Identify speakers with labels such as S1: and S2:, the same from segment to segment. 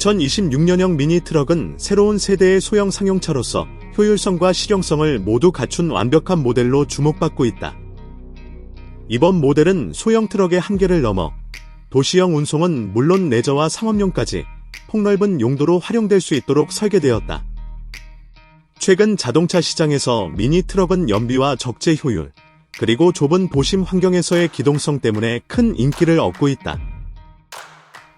S1: 2026년형 미니 트럭은 새로운 세대의 소형 상용차로서 효율성과 실용성을 모두 갖춘 완벽한 모델로 주목받고 있다. 이번 모델은 소형 트럭의 한계를 넘어 도시형 운송은 물론 레저와 상업용까지 폭넓은 용도로 활용될 수 있도록 설계되었다. 최근 자동차 시장에서 미니 트럭은 연비와 적재 효율, 그리고 좁은 도심 환경에서의 기동성 때문에 큰 인기를 얻고 있다.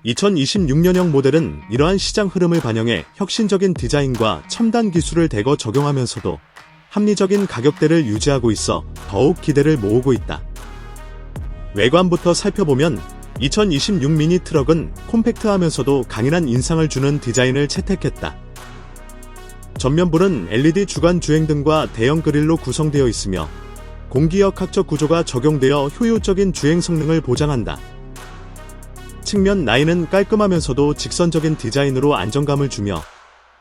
S1: 2026년형 모델은 이러한 시장 흐름을 반영해 혁신적인 디자인과 첨단 기술을 대거 적용하면서도 합리적인 가격대를 유지하고 있어 더욱 기대를 모으고 있다. 외관부터 살펴보면 2026 미니 트럭은 콤팩트하면서도 강인한 인상을 주는 디자인을 채택했다. 전면부는 LED 주간 주행등과 대형 그릴로 구성되어 있으며 공기역 학적 구조가 적용되어 효율적인 주행 성능을 보장한다. 측면 라인은 깔끔하면서도 직선적인 디자인으로 안정감을 주며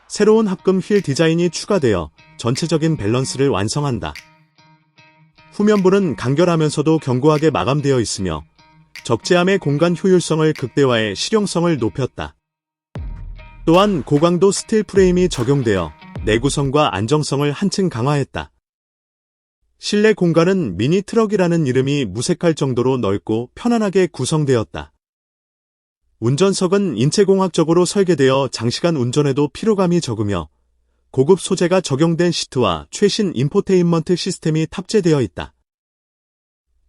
S1: 새로운 합금 휠 디자인이 추가되어 전체적인 밸런스를 완성한다. 후면부는 간결하면서도 견고하게 마감되어 있으며 적재함의 공간 효율성을 극대화해 실용성을 높였다. 또한 고강도 스틸 프레임이 적용되어 내구성과 안정성을 한층 강화했다. 실내 공간은 미니 트럭이라는 이름이 무색할 정도로 넓고 편안하게 구성되었다. 운전석은 인체공학적으로 설계되어 장시간 운전에도 피로감이 적으며 고급 소재가 적용된 시트와 최신 인포테인먼트 시스템이 탑재되어 있다.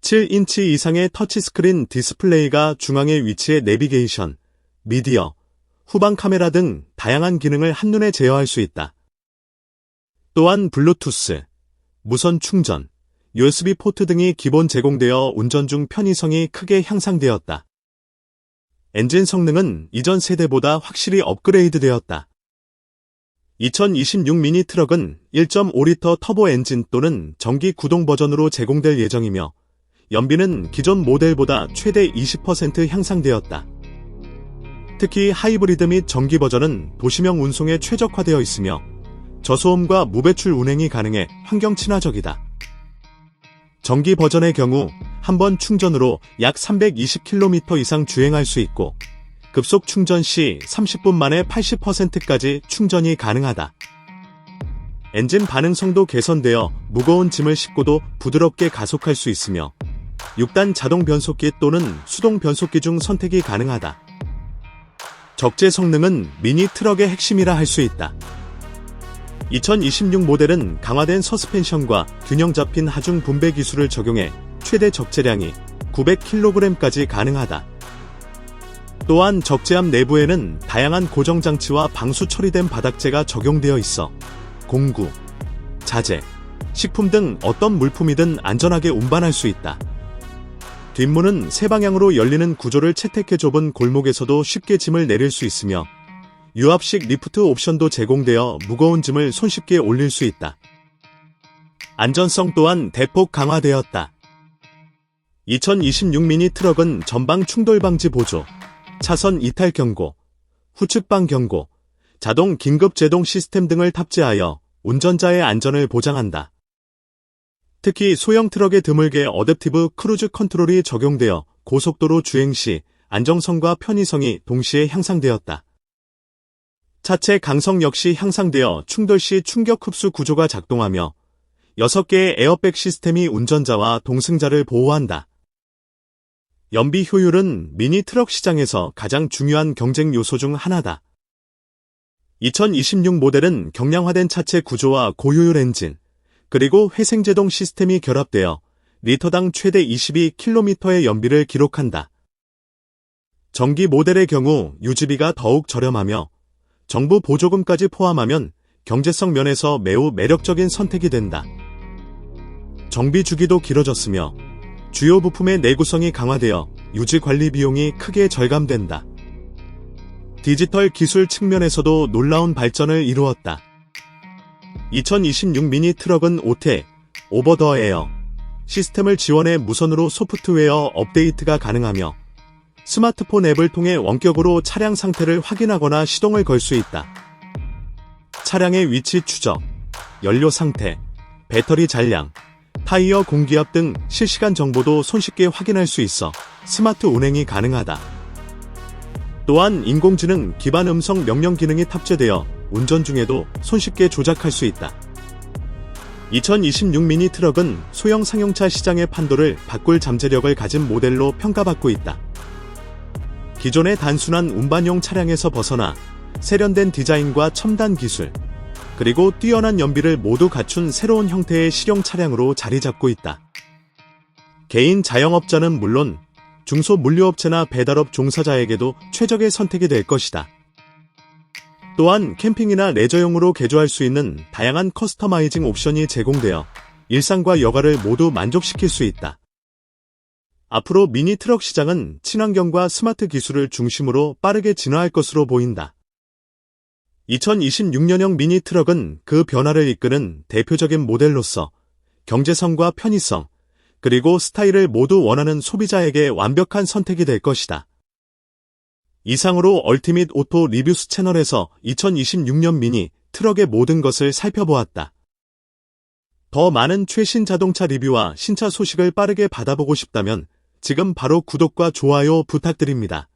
S1: 7인치 이상의 터치스크린 디스플레이가 중앙에 위치해 내비게이션, 미디어, 후방 카메라 등 다양한 기능을 한눈에 제어할 수 있다. 또한 블루투스, 무선 충전, USB 포트 등이 기본 제공되어 운전 중 편의성이 크게 향상되었다. 엔진 성능은 이전 세대보다 확실히 업그레이드되었다. 2026 미니 트럭은 1.5리터 터보 엔진 또는 전기 구동 버전으로 제공될 예정이며 연비는 기존 모델보다 최대 20% 향상되었다. 특히 하이브리드 및 전기 버전은 도시명 운송에 최적화되어 있으며 저소음과 무배출 운행이 가능해 환경 친화적이다. 전기 버전의 경우 한 번 충전으로 약 320km 이상 주행할 수 있고 급속 충전 시 30분 만에 80%까지 충전이 가능하다. 엔진 반응성도 개선되어 무거운 짐을 싣고도 부드럽게 가속할 수 있으며 6단 자동 변속기 또는 수동 변속기 중 선택이 가능하다. 적재 성능은 미니 트럭의 핵심이라 할 수 있다. 2026 모델은 강화된 서스펜션과 균형 잡힌 하중 분배 기술을 적용해 최대 적재량이 900kg까지 가능하다. 또한 적재함 내부에는 다양한 고정 장치와 방수 처리된 바닥재가 적용되어 있어 공구, 자재, 식품 등 어떤 물품이든 안전하게 운반할 수 있다. 뒷문은 세 방향으로 열리는 구조를 채택해 좁은 골목에서도 쉽게 짐을 내릴 수 있으며 유압식 리프트 옵션도 제공되어 무거운 짐을 손쉽게 올릴 수 있다. 안전성 또한 대폭 강화되었다. 2026 미니 트럭은 전방 충돌 방지 보조, 차선 이탈 경고, 후측방 경고, 자동 긴급 제동 시스템 등을 탑재하여 운전자의 안전을 보장한다. 특히 소형 트럭에 드물게 어댑티브 크루즈 컨트롤이 적용되어 고속도로 주행 시 안정성과 편의성이 동시에 향상되었다. 차체 강성 역시 향상되어 충돌 시 충격 흡수 구조가 작동하며 6개의 에어백 시스템이 운전자와 동승자를 보호한다. 연비 효율은 미니 트럭 시장에서 가장 중요한 경쟁 요소 중 하나다. 2026 모델은 경량화된 차체 구조와 고효율 엔진, 그리고 회생제동 시스템이 결합되어 리터당 최대 22km의 연비를 기록한다. 전기 모델의 경우 유지비가 더욱 저렴하며 정부 보조금까지 포함하면 경제성 면에서 매우 매력적인 선택이 된다. 정비 주기도 길어졌으며 주요 부품의 내구성이 강화되어 유지 관리 비용이 크게 절감된다. 디지털 기술 측면에서도 놀라운 발전을 이루었다. 2026 미니 트럭은 오테, 오버 더 에어 시스템을 지원해 무선으로 소프트웨어 업데이트가 가능하며 스마트폰 앱을 통해 원격으로 차량 상태를 확인하거나 시동을 걸 수 있다. 차량의 위치 추적, 연료 상태, 배터리 잔량, 타이어 공기압 등 실시간 정보도 손쉽게 확인할 수 있어 스마트 운행이 가능하다. 또한 인공지능 기반 음성 명령 기능이 탑재되어 운전 중에도 손쉽게 조작할 수 있다. 2026 미니 트럭은 소형 상용차 시장의 판도를 바꿀 잠재력을 가진 모델로 평가받고 있다. 기존의 단순한 운반용 차량에서 벗어나 세련된 디자인과 첨단 기술, 그리고 뛰어난 연비를 모두 갖춘 새로운 형태의 실용 차량으로 자리 잡고 있다. 개인 자영업자는 물론 중소 물류업체나 배달업 종사자에게도 최적의 선택이 될 것이다. 또한 캠핑이나 레저용으로 개조할 수 있는 다양한 커스터마이징 옵션이 제공되어 일상과 여가를 모두 만족시킬 수 있다. 앞으로 미니 트럭 시장은 친환경과 스마트 기술을 중심으로 빠르게 진화할 것으로 보인다. 2026년형 미니 트럭은 그 변화를 이끄는 대표적인 모델로서 경제성과 편의성, 그리고 스타일을 모두 원하는 소비자에게 완벽한 선택이 될 것이다. 이상으로 얼티밋 오토 리뷰스 채널에서 2026년 미니 트럭의 모든 것을 살펴보았다. 더 많은 최신 자동차 리뷰와 신차 소식을 빠르게 받아보고 싶다면 지금 바로 구독과 좋아요 부탁드립니다.